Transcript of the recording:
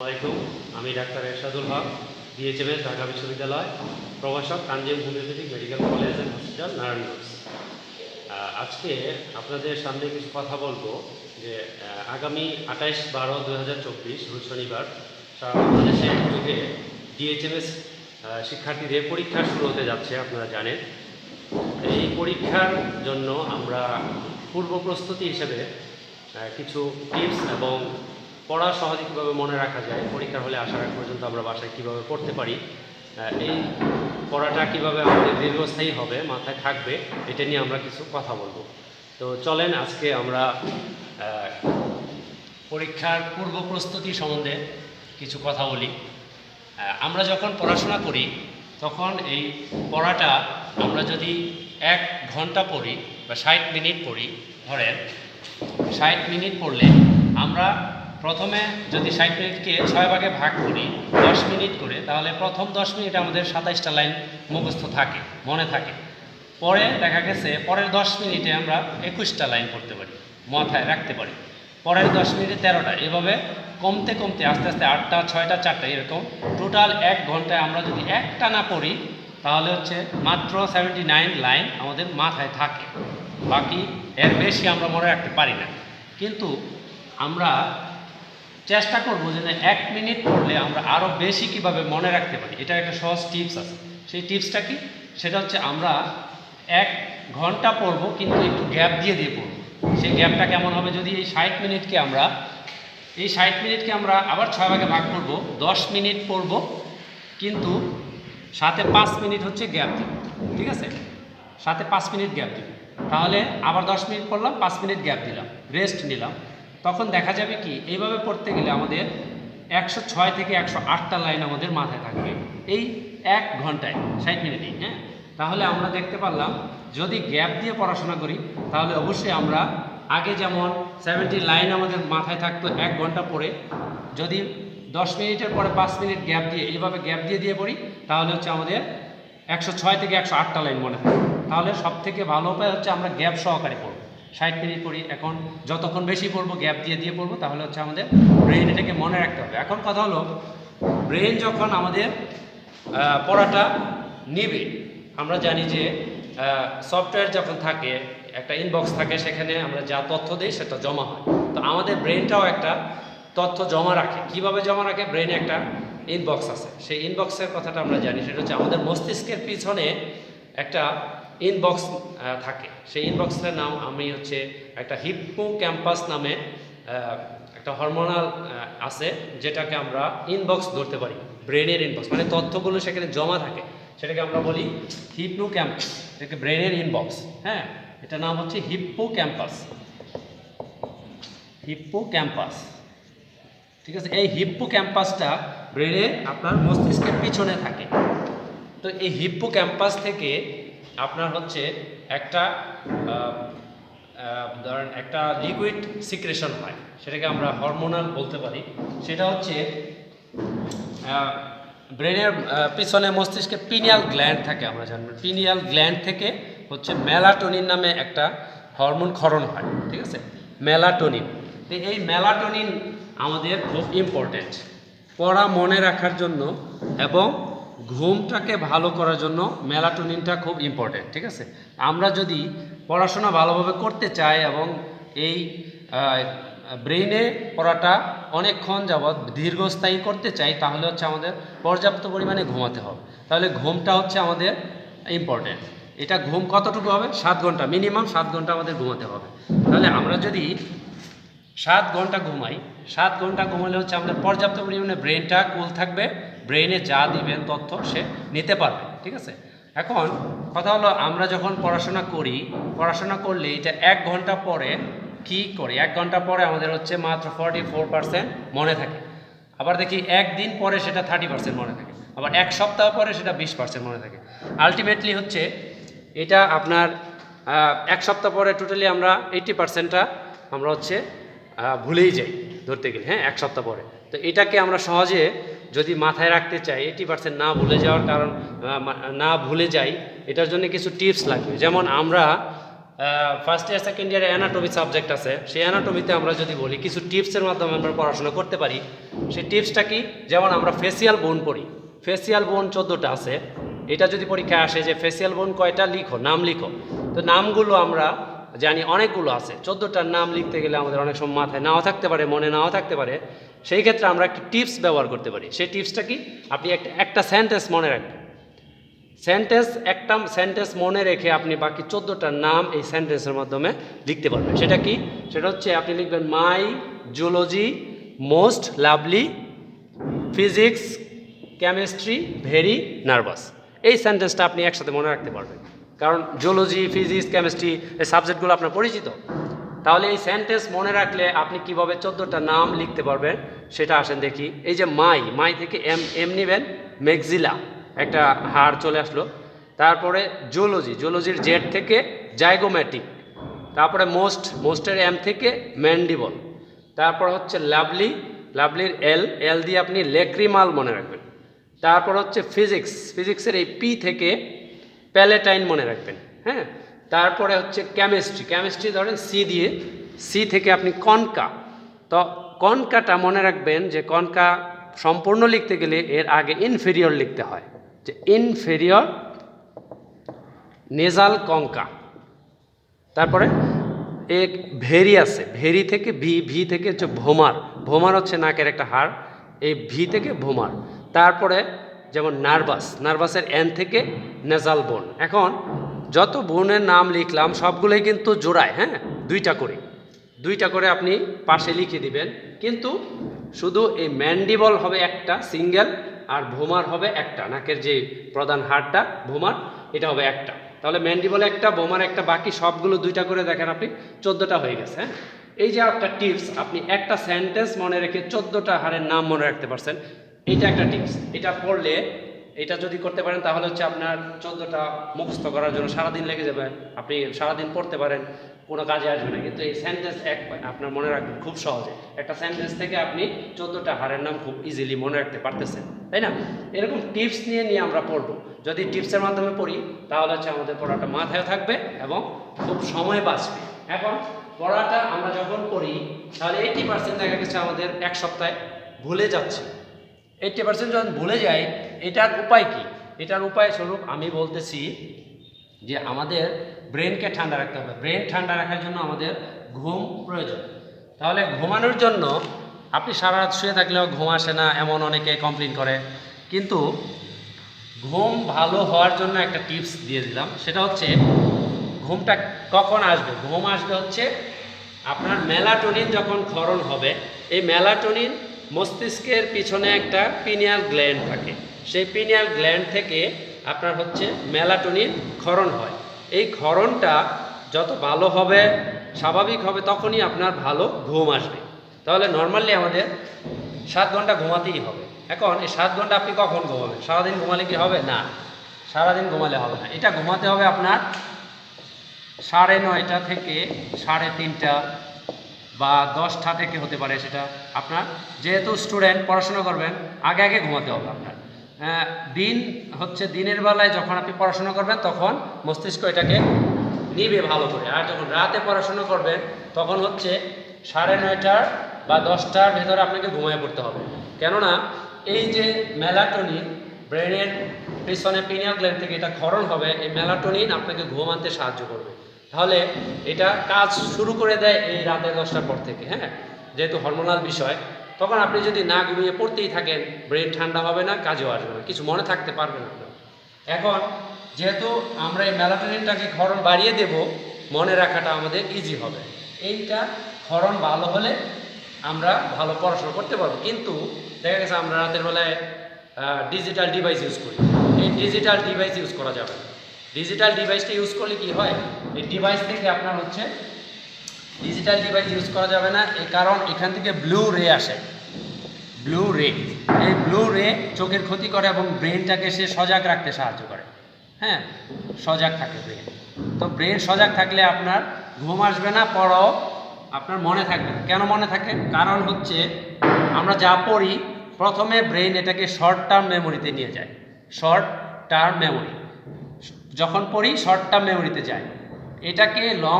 আসসালামাইকুম আমি ডাক্তার এরশাদুল হক বিএচএমএস ঢাকা বিশ্ববিদ্যালয় প্রভাষক, কাঞ্জিম homeopathic medical college and hospital, Narayanganj. আজকে আপনাদের সামনে কিছু কথা বলব যে আগামী আঠাইশ বারো দু হাজার চব্বিশ, রোজ শনিবার, সারা বাংলাদেশে যুগে ডিএচএমএস শিক্ষার্থীদের পরীক্ষা শুরু হতে যাচ্ছে, আপনারা জানেন। এই পরীক্ষার জন্য আমরা পূর্ব প্রস্তুতি হিসেবে কিছু টিপস এবং পড়া সহজে কীভাবে মনে রাখা যায়, পরীক্ষার হলে আসার আগ পর্যন্ত আমরা বাসায় কীভাবে পড়তে পারি এই পড়াটা কীভাবে আমাদের দীর্ঘস্থায়ী হবে, মাথায় থাকবে, এটা নিয়ে আমরা কিছু কথা বলব। তো চলেন আজকে আমরা পরীক্ষার পূর্ব প্রস্তুতি সম্বন্ধে কিছু কথা বলি। আমরা যখন পড়াশোনা করি, তখন এই পড়াটা আমরা যদি এক ঘণ্টা পড়ি বা ষাট মিনিট পড়ি, ধরেন, ষাট মিনিট পড়লে আমরা প্রথমে যদি ষাট মিনিটকে ছয় ভাগে ভাগ করি, দশ মিনিট করে, তাহলে প্রথম দশ মিনিট আমাদের সাতাইশটা লাইন মুখস্থ থাকে, মনে থাকে। পরে দেখা গেছে, পরের দশ মিনিটে আমরা একুশটা লাইন পড়তে পারি, মাথায় রাখতে পারি। পরের দশ মিনিটে তেরোটা, এভাবে কমতে কমতে, আস্তে আস্তে আটটা, ছয়টা, চারটা, এরকম টোটাল এক ঘন্টায় আমরা যদি একটা না পড়ি, তাহলে হচ্ছে মাত্র সেভেন্টি নাইন লাইন আমাদের মাথায় থাকে। বাকি এর বেশি আমরা মনে রাখতে পারি না। কিন্তু আমরা চেষ্টা করব যে না, এক মিনিট পড়লে আমরা আরও বেশি কীভাবে মনে রাখতে পারি। এটা একটা সহজ টিপস আছে। সেই টিপসটা কি? সেটা হচ্ছে আমরা এক ঘণ্টা পড়ব কিন্তু একটু গ্যাপ দিয়ে দিয়ে পড়ব। সেই গ্যাপটা কেমন হবে? যদি এই ষাট মিনিটকে আমরা এই ষাট মিনিটকে আমরা আবার ছয় ভাগে ভাগ করব। দশ মিনিট পড়ব কিন্তু সাথে পাঁচ মিনিট হচ্ছে গ্যাপ দিব। ঠিক আছে? সাথে পাঁচ মিনিট গ্যাপ দিব। তাহলে আবার দশ মিনিট পড়লাম পাঁচ মিনিট গ্যাপ দিলাম। রেস্ট নিলাম। তখন দেখা যাবে কি, এইভাবে পড়তে গেলে আমাদের একশো ছয় থেকে একশো আটটা লাইন আমাদের মাথায় থাকবে। এই এক ঘন্টায়, ষাট মিনিটেই হ্যাঁ? তাহলে আমরা দেখতে পারলাম, যদি গ্যাপ দিয়ে পড়াশোনা করি, তাহলে অবশ্যই আমরা আগে যেমন সেভেন্টি লাইন আমাদের মাথায় থাকতো এক ঘণ্টা পড়ে, যদি দশ মিনিটের পরে পাঁচ মিনিট গ্যাপ দিয়ে, এইভাবে গ্যাপ দিয়ে দিয়ে পড়ি, তাহলে হচ্ছে আমাদের একশো ছয় থেকে একশো আটটা লাইন মনে থাকে। তাহলে সব থেকে ভালো উপায় হচ্ছে আমরা গ্যাপ সহকারে পড়ব। ষাট মিনিট পড়ি, এখন যতক্ষণ বেশি পড়ব, গ্যাপ দিয়ে দিয়ে পড়ব, তাহলে হচ্ছে আমাদের ব্রেন এটাকে মনে রাখতে হবে। এখন কথা হলো ব্রেন যখন আমাদের পড়াটা নেবে, আমরা জানি যে সফটওয়্যার যখন থাকে, একটা ইনবক্স থাকে, সেখানে আমরা যা তথ্য দিই, সেটা জমা হয়। তো আমাদের ব্রেনটাও একটা তথ্য জমা রাখে। কীভাবে জমা রাখে? ব্রেনে একটা ইনবক্স আছে। সেই ইনবক্সের কথাটা আমরা জানি, সেটা হচ্ছে আমাদের মস্তিষ্কের পিছনে একটা ইনবক্স থাকে। সেই ইনবক্সের নাম আমি হচ্ছে একটা হিপ্পো ক্যাম্পাস নামে একটা হরমোনাল আছে, যেটাকে আমরা ইনবক্স ধরতে পারি। ব্রেনের ইনবক্স মানে তথ্যগুলো সেখানে জমা থাকে। সেটাকে আমরা বলি হিপনো ক্যাম্পাস এটাকে ব্রেনের ইনবক্স হ্যাঁ? এটা নাম হচ্ছে হিপ্পো ক্যাম্পাস হিপ্পো ক্যাম্পাস ঠিক আছে? এই হিপ্পো ক্যাম্পাসটা ব্রেনে আপনার মস্তিষ্কের পিছনে থাকে। তো এই হিপ্পো ক্যাম্পাস থেকে আপনার হচ্ছে একটা ধরেন একটা লিকুইড সিক্রেশন হয়, সেটাকে আমরা হরমোনাল বলতে পারি। সেটা হচ্ছে ব্রেনের পিছনে মস্তিষ্কে পিনিয়াল গ্ল্যান্ড থাকে আমরা জানব পিনিয়াল গ্ল্যান্ড থেকে হচ্ছে মেলাটোনিন নামে একটা হরমোন ক্ষরণ হয়, ঠিক আছে? মেলাটোনিন তো এই মেলাটোনিন আমাদের খুব ইম্পর্টেন্ট পড়া মনে রাখার জন্য এবং ঘুমটাকে ভালো করার জন্য মেলাটোনিনটা খুব ইম্পর্টেন্ট ঠিক আছে? আমরা যদি পড়াশোনা ভালোভাবে করতে চাই এবং এই ব্রেইনে পড়াটা অনেকক্ষণ যাবৎ দীর্ঘস্থায়ী করতে চাই, তাহলে হচ্ছে আমাদের পর্যাপ্ত পরিমাণে ঘুমাতে হবে। তাহলে ঘুমটা হচ্ছে আমাদের ইম্পর্টেন্ট এটা ঘুম কতটুকু হবে? সাত ঘণ্টা মিনিমাম সাত ঘণ্টা আমাদের ঘুমাতে হবে। তাহলে আমরা যদি সাত ঘণ্টা ঘুমাই, সাত ঘণ্টা ঘুমালে হচ্ছে আমাদের পর্যাপ্ত পরিমাণে ব্রেনটা কুল থাকবে ব্রেনে যা দিবেন তথ্য সে নিতে পারবে, ঠিক আছে? এখন কথা হলো আমরা যখন পড়াশোনা করি, পড়াশোনা করলে এটা এক ঘণ্টা পরে কি করি? এক ঘণ্টা পরে আমাদের হচ্ছে মাত্র ফর্টি ফোর পার্সেন্ট মনে থাকে। আবার দেখি একদিন পরে সেটা থার্টি পার্সেন্ট মনে থাকে। আবার এক সপ্তাহ পরে সেটা বিশ পার্সেন্ট মনে থাকে। আলটিমেটলি হচ্ছে এটা আপনার এক সপ্তাহ পরে টোটালি আমরা এইটি পার্সেন্টটা আমরা হচ্ছে ভুলেই যাই ধরতে গেলে হ্যাঁ? এক সপ্তাহ পরে। তো এটাকে আমরা সহজে যদি মাথায় রাখতে চাই এইটি পার্সেন্ট না ভুলে যাওয়ার কারণ না ভুলে যাই, এটার জন্য কিছু টিপস লাগবে। যেমন আমরা ফার্স্ট ইয়ার সেকেন্ড ইয়ারে অ্যানাটমি সাবজেক্ট আছে। সেই অ্যানাটমিতে আমরা যদি বলি, কিছু টিপসের মাধ্যমে আমরা পড়াশোনা করতে পারি। সেই টিপসটা কি? যেমন আমরা ফেসিয়াল বোন পড়ি। ফেসিয়াল বোন চোদ্দোটা আছে। এটা যদি পরীক্ষায় আসে যে ফেসিয়াল বোন কয়টা, লিখো, নাম লিখো। তো নামগুলো আমরা জানি অনেকগুলো আছে। চোদ্দোটার নাম লিখতে গেলে আমাদের অনেক সময় মাথায় নাও থাকতে পারে, মনে নাও থাকতে পারে। সেই ক্ষেত্রে আমরা একটি টিপস ব্যবহার করতে পারি। সেই টিপসটা কি? আপনি একটা একটা সেন্টেন্স মনে রাখবেন। সেন্টেন্স একটা সেন্টেন্স মনে রেখে আপনি বাকি চোদ্দোটার নাম এই সেন্টেন্সের মাধ্যমে লিখতে পারবেন। সেটা কি? সেটা হচ্ছে আপনি লিখবেন my zoology most lovely physics chemistry very nervous এই সেন্টেন্সটা আপনি একসাথে মনে রাখতে পারবেন। কারণ জুলজি ফিজিক্স কেমিস্ট্রি এই সাবজেক্টগুলো আপনার পরিচিত। তাহলে এই সেন্টেন্স মনে রাখলে আপনি কীভাবে চোদ্দোটা নাম লিখতে পারবেন সেটা আসেন দেখি। এই যে মাই মাই থেকে এম এম নেবেন মেক্সিলা একটা হার চলে আসলো। তারপরে জুলজি জুলজির জেড থেকে জাইগোম্যাটিক, তারপরে মোস্ট, মোস্টের এম থেকে ম্যান্ডিবল, তারপর হচ্ছে লাভলি, লাভলির এল এল দিয়ে আপনি লেক্রিমাল মনে রাখবেন। তারপর হচ্ছে ফিজিক্স ফিজিক্সের এই পি থেকে প্যালেটাইন মনে রাখবেন হ্যাঁ? তারপরে হচ্ছে কেমিস্ট্রি কেমিস্ট্রি ধরেন সি দিয়ে সি থেকে আপনি কনকা তো কনকাটা মনে রাখবেন যে কনকা সম্পূর্ণ লিখতে গেলে এর আগে ইনফেরিয়র লিখতে হয়, যে ইনফেরিয়র নেজাল কঙ্কা তারপরে এক ভেরি আছে, ভেরি থেকে ভি ভি থেকে হচ্ছে ভোমার ভোমার হচ্ছে নাকের একটা হাড়, এই ভি থেকে ভোমার। তারপরে যেমন নার্ভাস, নার্ভাসের এন থেকে নেজাল বোন এখন যত বোনের নাম লিখলাম, সবগুলোই কিন্তু জোড়ায় হ্যাঁ? দুইটা করে। দুইটা করে আপনি পাশে লিখে দিবেন। কিন্তু শুধু এই ম্যান্ডিবল হবে একটা, সিঙ্গেল, আর ভোমার হবে একটা। নাকের যে প্রধান হাড়টা, ভোমার, এটা হবে একটা। তাহলে ম্যান্ডিবল একটা বোমার একটা, বাকি সবগুলো দুইটা করে দেখেন আপনি, চোদ্দোটা হয়ে গেছে হ্যাঁ? এই যে একটা টিপস আপনি একটা সেন্টেন্স মনে রেখে চোদ্দোটা হাড়ের নাম মনে রাখতে পারছেন। এইটা একটা টিপস এটা পড়লে, এটা যদি করতে পারেন, তাহলে হচ্ছে আপনার চোদ্দোটা মুখস্থ করার জন্য সারাদিন লেগে যাবে। আপনি সারাদিন পড়তে পারেন, কোনো কাজে আসবে না। কিন্তু এই সেন্টেন্স এক আপনার মনে রাখবেন, খুব সহজে। একটা সেন্টেন্স থেকে আপনি চোদ্দোটা হারের নাম খুব ইজিলি মনে রাখতে পারতেছেন, তাই না? এরকম টিপস নিয়ে নিয়ে আমরা পড়ব। যদি টিপসের মাধ্যমে পড়ি, তাহলে হচ্ছে আমাদের পড়াটা মাথায় থাকবে এবং খুব সময় বাঁচবে। এখন পড়াটা আমরা যখন পড়ি, তাহলে এইটি পার্সেন্ট দেখা গেছে আমাদের এক সপ্তাহে ভুলে যাচ্ছে। এইটটি পার্সেন্ট যখন ভুলে যাই, এটার উপায় কি? এটার উপায় স্বরূপ আমি বলতেছি যে আমাদের ব্রেনকে ঠান্ডা রাখতে হবে। ব্রেন ঠান্ডা রাখার জন্য আমাদের ঘুম প্রয়োজন। তাহলে ঘুমানোর জন্য আপনি সারা রাত শুয়ে থাকলেও ঘুম আসে না, এমন অনেকে কমপ্লেন করে। কিন্তু ঘুম ভালো হওয়ার জন্য একটা টিপস দিয়ে দিলাম। সেটা হচ্ছে ঘুমটা কখন আসবে? ঘুম আসবে হচ্ছে আপনার মেলাটোনিন যখন ক্ষরণ হবে, এই মেলাটোনিন মস্তিষ্কের পিছনে একটা পিনিয়াল গ্ল্যান্ড থাকে। সেই পিনিয়াল গ্ল্যান্ড থেকে আপনার হচ্ছে মেলাটোনিন ক্ষরণ হয়। এই ক্ষরণটা যত ভালো হবে, স্বাভাবিক হবে, তখনই আপনার ভালো ঘুম আসবে। তাহলে নর্মালি আমাদের সাত ঘণ্টা ঘুমাতেই হবে। এখন এই সাত ঘণ্টা আপনি কখন ঘুমাবেন? সারাদিন ঘুমালে কি হবে? না। সারাদিন ঘুমালে হবে না। এটা ঘুমাতে হবে আপনার সাড়ে নয়টা থেকে সাড়ে তিনটা বা দশটা থেকে হতে পারে সেটা আপনার। যেহেতু স্টুডেন্ট পড়াশোনা করবেন, আগে আগে ঘুমাতে হবে আপনার। দিন হচ্ছে দিনের বেলায় যখন আপনি পড়াশোনা করবেন, তখন মস্তিষ্ক এটাকে নিবে ভালো করে। আর যখন রাতে পড়াশোনা করবেন, তখন হচ্ছে সাড়ে নয়টার বা দশটার ভেতরে আপনাকে ঘুমিয়ে পড়তে হবে। কেননা, এই যে মেলাটোনিন, ব্রেনের পিছনে পিনিয়াল গ্ল্যান্ড থেকে এটা ক্ষরণ হবে, এই মেলাটোনিন আপনাকে ঘুম আনতে সাহায্য করবে। তাহলে এটা কাজ শুরু করে দেয় এই রাতে দশটার পর থেকে হ্যাঁ? যেহেতু হরমোনাল বিষয়, তখন আপনি যদি না ঘুমিয়ে পড়তেই থাকেন ব্রেন ঠান্ডা হবে না, কাজেও আসবে না, কিছু মনে থাকতে পারবে না। এখন যেহেতু আমরা এই মেলাটোনিনটাকে ক্ষরণ বাড়িয়ে দেব, মনে রাখাটা আমাদের ইজি হবে। এইটা ক্ষরণ ভালো হলে আমরা ভালো পড়াশোনা করতে পারব। কিন্তু দেখা গেছে আমরা রাতের বেলায় ডিজিটাল ডিভাইস ইউজ করি। এই ডিজিটাল ডিভাইস ইউজ করা যাবে না। ডিজিটাল ডিভাইসটা ইউজ করলে কি হয়? এই ডিভাইস থেকে আপনার হচ্ছে ডিজিটাল ডিভাইস ইউজ করা যাবে না। এই কারণ এখান থেকে ব্লু রে আসে। ব্লু রে এই ব্লু রে চোখের ক্ষতি করে এবং ব্রেনটাকে সে সজাগ রাখতে সাহায্য করে। হ্যাঁ? সজাগ থাকে ব্রেন তো ব্রেন সজাগ থাকলে আপনার ঘুম আসবে না পড়াও আপনার মনে থাকবে কেন মনে থাকে? কারণ হচ্ছে আমরা যা পড়ি, প্রথমে ব্রেন এটাকে শর্ট টার্ম মেমোরিতে নিয়ে যায়। শর্ট টার্ম মেমোরি যখন পড়ি শর্ট টার্ম মেমোরিতে যায়। এটাকে লং